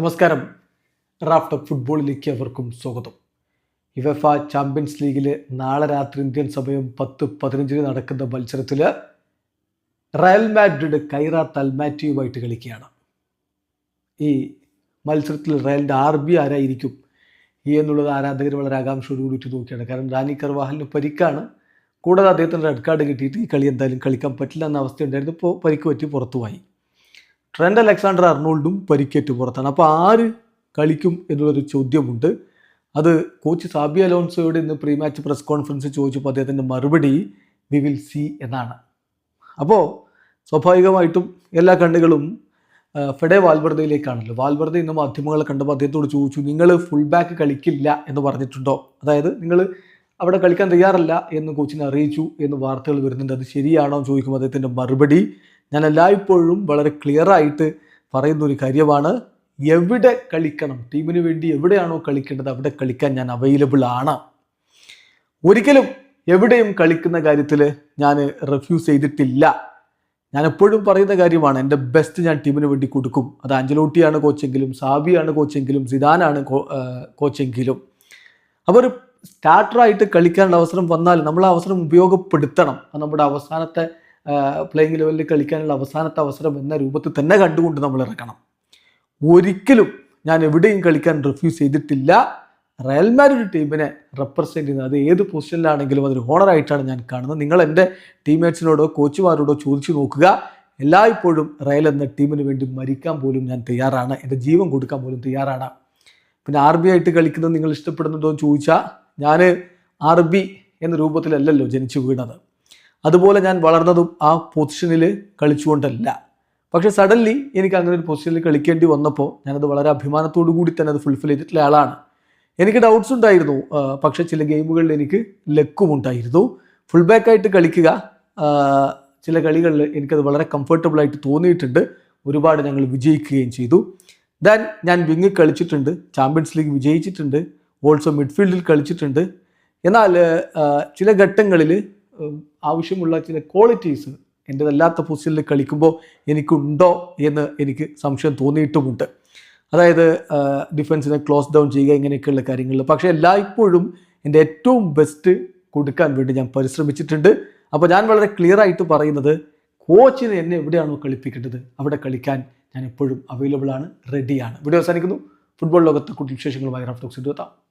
നമസ്കാരം. റാഫ്റ്റ് ഫുട്ബോളിലേക്ക് അവർക്കും സ്വാഗതം. ഇവഫ ചാമ്പ്യൻസ് ലീഗിൽ നാളെ രാത്രി ഇന്ത്യൻ സമയം പത്ത് പതിനഞ്ചിന് നടക്കുന്ന മത്സരത്തിൽ റയൽ മാഡ്രിഡ് കൈറ തൽമാറ്റിയുമായിട്ട് കളിക്കുകയാണ്. ഈ മത്സരത്തിൽ റയലിന്റെ ആർ ബി ആരായിരിക്കും ഈ എന്നുള്ളത് ആരാധകർ വളരെ ആകാംക്ഷയോട് കൂടിയിട്ട് നോക്കിയാണ് കാരണം റാനി കർവാഹലിന് പരിക്കാണ്. കൂടാതെ അദ്ദേഹത്തിന് റെഡ് കാർഡ് കിട്ടിയിട്ട് ഈ കളി എന്തായാലും കളിക്കാൻ പറ്റില്ല എന്ന അവസ്ഥയുണ്ടായിരുന്നു. ഇപ്പോൾ പരിക്ക് പറ്റി പുറത്തുപോയി. ട്രെൻഡ് അലക്സാണ്ടർ അർണോൾഡും പരിക്കേറ്റ് പുറത്താണ്. അപ്പോൾ ആര് കളിക്കും എന്നുള്ളൊരു ചോദ്യമുണ്ട്. അത് കോച്ച് സാബി അലോൺസോയോട് ഇന്ന് പ്രീ മാച്ച് പ്രസ് കോൺഫറൻസ് ചോദിച്ചപ്പോൾ അദ്ദേഹത്തിന്റെ മറുപടി വി വിൽ സി എന്നാണ്. അപ്പോൾ സ്വാഭാവികമായിട്ടും എല്ലാ കണ്ണുകളും ഫെഡെ വാൽവർദ്ധയിലേക്കാണല്ലോ വാൽവർദ്ധ ഇന്ന് മാധ്യമങ്ങളെ കണ്ടപ്പോൾ അദ്ദേഹത്തോട് ചോദിച്ചു നിങ്ങൾ ഫുൾ ബാക്ക് കളിക്കില്ല എന്ന് പറഞ്ഞിട്ടുണ്ടോ? അതായത് നിങ്ങൾ അവിടെ കളിക്കാൻ തയ്യാറല്ല എന്ന് കോച്ചിനെ അറിയിച്ചു എന്ന് വാർത്തകൾ വരുന്നുണ്ട്. അത് ശരിയാണോ എന്ന് ചോദിക്കുമ്പോൾ അദ്ദേഹത്തിന്റെ മറുപടി ഞാൻ എല്ലായ്പ്പോഴും വളരെ ക്ലിയർ ആയിട്ട് പറയുന്ന ഒരു കാര്യമാണ്. എവിടെ കളിക്കണം? ടീമിന് വേണ്ടി എവിടെയാണോ കളിക്കേണ്ടത് അവിടെ കളിക്കാൻ ഞാൻ അവൈലബിൾ ആണ്. ഒരിക്കലും എവിടെയും കളിക്കുന്ന കാര്യത്തിൽ ഞാൻ റെഫ്യൂസ് ചെയ്തിട്ടില്ല. ഞാൻ എപ്പോഴും പറയുന്ന കാര്യമാണ് എന്റെ ബെസ്റ്റ് ഞാൻ ടീമിന് വേണ്ടി കൊടുക്കും. അത് അഞ്ചലോട്ടിയാണ് കോച്ചെങ്കിലും സാബിയാണ് കോച്ചെങ്കിലും സിദാനാണ് കോച്ചെങ്കിലും. അവർ സ്റ്റാർട്ടറായിട്ട് കളിക്കാനുള്ള അവസരം വന്നാൽ നമ്മൾ ആ അവസരം ഉപയോഗപ്പെടുത്തണം. അത് നമ്മുടെ അവസാനത്തെ പ്ലേയിങ് ലെവലിൽ കളിക്കാനുള്ള അവസാനത്തെ അവസരം എന്ന രൂപത്തിൽ തന്നെ കണ്ടുകൊണ്ട് നമ്മൾ ഇറക്കണം ഒരിക്കലും ഞാൻ എവിടെയും കളിക്കാൻ റിഫ്യൂസ് ചെയ്തിട്ടില്ല. റയൽ മാഡ്രിഡ് ടീമിനെ റെപ്രസെന്റ് ചെയ്യുന്നത് അത് ഏത് പൊസിഷനിലാണെങ്കിലും അതൊരു ഹോണറായിട്ടാണ് ഞാൻ കാണുന്നത്. നിങ്ങൾ എന്റെ ടീംമേറ്റ്സിനോടോ കോച്ചുമാരോടോ ചോദിച്ചു നോക്കുക. എല്ലായ്പ്പോഴും റയൽ എന്ന ടീമിന് വേണ്ടി മരിക്കാൻ പോലും ഞാൻ തയ്യാറാണ്. എന്റെ ജീവൻ കൊടുക്കാൻ പോലും തയ്യാറാണ്. പിന്നെ ആർ ബി ആയിട്ട് കളിക്കുന്നത് നിങ്ങൾ ഇഷ്ടപ്പെടുന്നുണ്ടോ എന്ന് ചോദിച്ചാൽ ഞാൻ ആർ ബി എന്ന രൂപത്തിലല്ലല്ലോ ജനിച്ചു വീണത്. അതുപോലെ ഞാൻ വളർന്നതും ആ പൊസിഷനിൽ കളിച്ചുകൊണ്ടല്ല. പക്ഷേ സഡൻലി എനിക്ക് അങ്ങനെ ഒരു പൊസിഷനിൽ കളിക്കേണ്ടി വന്നപ്പോൾ ഞാനത് വളരെ അഭിമാനത്തോടു കൂടി തന്നെ അത് ഫുൾഫിൽ ചെയ്തിട്ടുള്ള ആളാണ്. എനിക്ക് ഡൗട്ട്സ് ഉണ്ടായിരുന്നു. പക്ഷേ ചില ഗെയിമുകളിൽ എനിക്ക് ലക്കും ഉണ്ടായിരുന്നു. ഫുൾ ബാക്കായിട്ട് കളിക്കുക ചില കളികളിൽ എനിക്കത് വളരെ കംഫർട്ടബിൾ ആയിട്ട് തോന്നിയിട്ടുണ്ട്. ഒരുപാട് ഞങ്ങൾ വിജയിക്കുകയും ചെയ്തു. ദാൻ ഞാൻ വിങ്ങിൽ കളിച്ചിട്ടുണ്ട് ചാമ്പ്യൻസ് ലീഗ് വിജയിച്ചിട്ടുണ്ട് ഓൾസോ മിഡ്ഫീൽഡിൽ കളിച്ചിട്ടുണ്ട്. എന്നാൽ ചില ഘട്ടങ്ങളിൽ ആവശ്യമുള്ള ചില ക്വാളിറ്റീസ് എന്റെതല്ലാത്ത പൊസിഷനിൽ കളിക്കുമ്പോൾ എനിക്കുണ്ടോ എന്ന് എനിക്ക് സംശയം തോന്നിയിട്ടുമുണ്ട്. അതായത് ഡിഫൻസിനെ ക്ലോസ് ഡൗൺ ചെയ്യുക ഇങ്ങനെയൊക്കെയുള്ള കാര്യങ്ങളിൽ. പക്ഷേ എല്ലായ്പ്പോഴും എന്റെ ഏറ്റവും ബെസ്റ്റ് കൊടുക്കാൻ വേണ്ടി ഞാൻ പരിശ്രമിച്ചിട്ടുണ്ട്. അപ്പോൾ ഞാൻ വളരെ ക്ലിയർ ആയിട്ട് പറയുന്നത് കോച്ചിന് എന്നെ എവിടെയാണോ കളിപ്പിക്കേണ്ടത് അവിടെ കളിക്കാൻ ഞാൻ എപ്പോഴും അവൈലബിൾ ആണ് റെഡിയാണ് വീഡിയോ അവസാനിക്കുന്നു. ഫുട്ബോൾ ലോകത്തെ കൂടുതൽ വിശേഷങ്ങളുമായി റഫ് ടോക്സ് എത്താം.